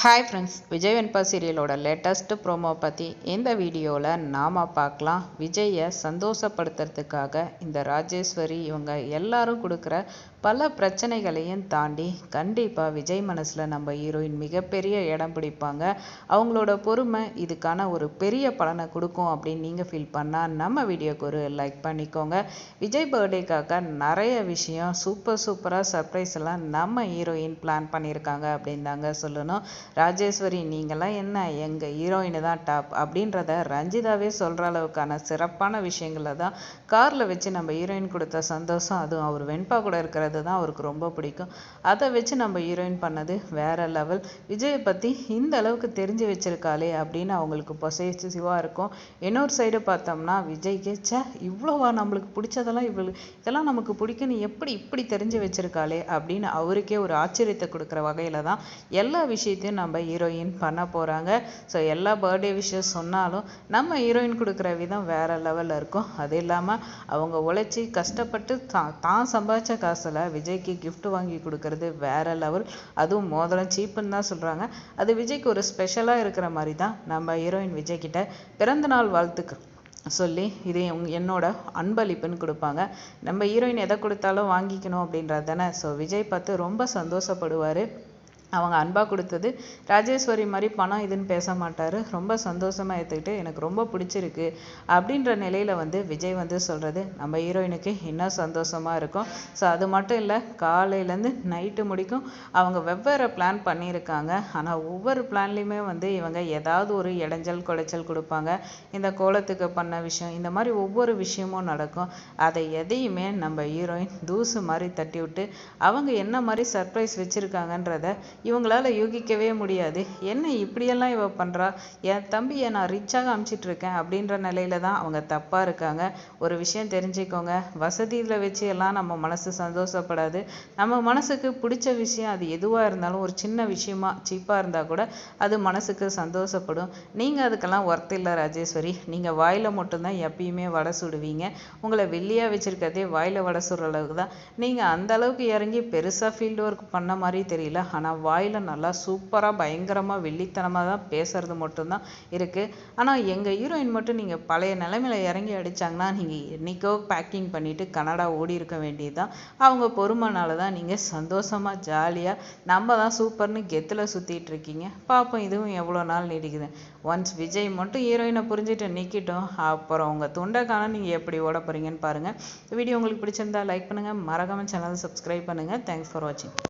Hi friends Vijay Venba சீரியலோட latest promo பற்றி இந்த வீடியோவில் நாம் பார்க்கலாம். விஜயை சந்தோஷப்படுத்துறதுக்காக இந்த ராஜேஸ்வரி இவங்க எல்லாரும் கொடுக்குற பல பிரச்சனைகளையும் தாண்டி கண்டிப்பாக விஜய் மனசில் நம்ம ஹீரோயின் மிகப்பெரிய இடம் பிடிப்பாங்க. அவங்களோட பொறுமை இதுக்கான ஒரு பெரிய பலனை கொடுக்கும் அப்படின்னு நீங்கள் ஃபீல் பண்ணால் நம்ம வீடியோக்கு ஒரு லைக் பண்ணிக்கோங்க. விஜய் பர்த்டேக்காக நிறைய விஷயம் சூப்பர் சூப்பராக சர்ப்ரைஸ் எல்லாம் நம்ம ஹீரோயின் பிளான் பண்ணியிருக்காங்க அப்படின்னு தாங்க சொல்லணும். ராஜேஸ்வரி நீங்களாம் என்ன? எங்கள் ஹீரோயின் தான் டாப் அப்படின்றத ரஞ்சிதாவே சொல்கிற அளவுக்கான சிறப்பான விஷயங்களை தான் காரில் வச்சு நம்ம ஹீரோயின் கொடுத்த சந்தோஷம். அதுவும் அவர் வெண்பா கூட இருக்கிறது தான் அவருக்கு ரொம்ப பிடிக்கும். அதை வச்சு நம்ம ஹீரோயின் பண்ணது வேற லெவல் விஜயை பற்றி இந்த அளவுக்கு தெரிஞ்சு வச்சிருக்காளே அப்படின்னு அவங்களுக்கு பொசைசிவாக இருக்கும். இன்னொரு சைடு பார்த்தோம்னா விஜய்க்கு சே இவ்வளோவா நம்மளுக்கு பிடிச்சதெல்லாம் இவ்வளோ இதெல்லாம் நமக்கு பிடிக்குன்னு எப்படி இப்படி தெரிஞ்சு வச்சிருக்காளே அப்படின்னு அவருக்கே ஒரு ஆச்சரியத்தை கொடுக்குற வகையில் தான் எல்லா விஷயத்தையும் நம்ம ஹீரோயின் பண்ண போகிறாங்க ஸோ எல்லா பர்த்டே விஷயம் சொன்னாலும் நம்ம ஹீரோயின் கொடுக்குற விதம் வேற லெவலில் இருக்கும். அது இல்லாமல் அவங்க உழைச்சி கஷ்டப்பட்டு தான் தான் சம்பாதிச்ச காசில் விஜய்க்கு கிஃப்ட் வாங்கி கொடுக்கறது வேற லெவல் அதுவும் மோதிரம் சீப்புன்னு தான் சொல்கிறாங்க அது விஜய்க்கு ஒரு ஸ்பெஷலாக இருக்கிற மாதிரி தான் நம்ம ஹீரோயின் விஜய் கிட்ட பிறந்தநாள் வாழ்த்துக்கு சொல்லி இது என்னோட அன்பளிப்புன்னு கொடுப்பாங்க. நம்ம ஹீரோயின் எதை கொடுத்தாலும் வாங்கிக்கணும் அப்படின்றது தானே ஸோ விஜய் பார்த்து ரொம்ப சந்தோஷப்படுவார். அவங்க அன்பாக கொடுத்தது. ராஜேஸ்வரி மாதிரி பணம் இதுன்னு பேச மாட்டார். ரொம்ப சந்தோஷமாக ஏற்றுக்கிட்டு எனக்கு ரொம்ப பிடிச்சிருக்கு. அப்படின்ற நிலையில் வந்து விஜய் வந்து சொல்கிறது நம்ம ஹீரோயினுக்கு இன்னும் சந்தோஷமாக இருக்கும். ஸோ அது மட்டும் இல்லை காலையிலேருந்து நைட்டு முடிக்கும் அவங்க வெவ்வேறு பிளான் பண்ணியிருக்காங்க. ஆனால் ஒவ்வொரு பிளான்லேயுமே வந்து இவங்க ஏதாவது ஒரு இடைஞ்சல் குடைச்சல் கொடுப்பாங்க. இந்த கோலத்துக்கு பண்ண விஷயம் இந்த மாதிரி ஒவ்வொரு விஷயமும் நடக்கும். அதை எதையுமே நம்ம ஹீரோயின் தூசு மாதிரி தட்டி விட்டு அவங்க என்ன மாதிரி சர்ப்ரைஸ் வச்சுருக்காங்கன்றத இவங்களால யூகிக்கவே முடியாது. என்ன இப்படியெல்லாம் இவ பண்ணுறா என் தம்பியை நான் ரிச்சாக அமுச்சிட்ருக்கேன் அப்படின்ற நிலையில தான் அவங்க தப்பாக இருக்காங்க. ஒரு விஷயம் தெரிஞ்சுக்கோங்க. வசதியில் வச்சு எல்லாம் நம்ம மனசு சந்தோஷப்படாது. நம்ம மனசுக்கு பிடிச்ச விஷயம் அது எதுவாக இருந்தாலும் ஒரு சின்ன விஷயமா சீப்பாக இருந்தால் கூட அது மனசுக்கு சந்தோஷப்படும். நீங்கள் அதுக்கெல்லாம் ஒர்த் இல்லை ராஜேஸ்வரி. நீங்கள் வாயில் மட்டும்தான் எப்பயுமே வடை சுடுவீங்க. உங்களை வெள்ளியாக வச்சுருக்கதே வாயில் வடை சுடுற அளவுக்கு தான். நீங்கள் அந்த அளவுக்கு இறங்கி பெருசாக ஃபீல்டு ஒர்க் பண்ண மாதிரி தெரியல. ஆனால் வாயில் நல்லா சூப்பராக பயங்கரமாக வெள்ளித்தனமாக தான் பேசுறது மட்டும்தான் இருக்குது ஆனால் எங்கள் ஹீரோயின் மட்டும் நீங்கள் பழைய நிலைமையில் இறங்கி அடித்தாங்கன்னா நீங்கள் என்றைக்கோ பேக்கிங் பண்ணிவிட்டு கனடா ஓடி இருக்க வேண்டியது தான் அவங்க பொறுமைனால தான் நீங்கள் சந்தோஷமாக ஜாலியாக நம்ம தான் சூப்பர்னு கெத்தில் சுற்றிட்டு இருக்கீங்க. பார்ப்போம் இதுவும் எவ்வளோ நாள் நீடிக்குது. ஒன்ஸ் விஜய் மட்டும் ஹீரோயினை புரிஞ்சுட்டு நிற்கிட்டோம் அப்புறம் உங்கள் துண்டைக்கான நீங்கள் எப்படி ஓட போகிறீங்கன்னு பாருங்கள் வீடியோ உங்களுக்கு பிடிச்சிருந்தா லைக் பண்ணுங்கள் மறக்காமல் சேனலை சப்ஸ்கிரைப் பண்ணுங்கள் தேங்க்ஸ் ஃபார் வாட்சிங்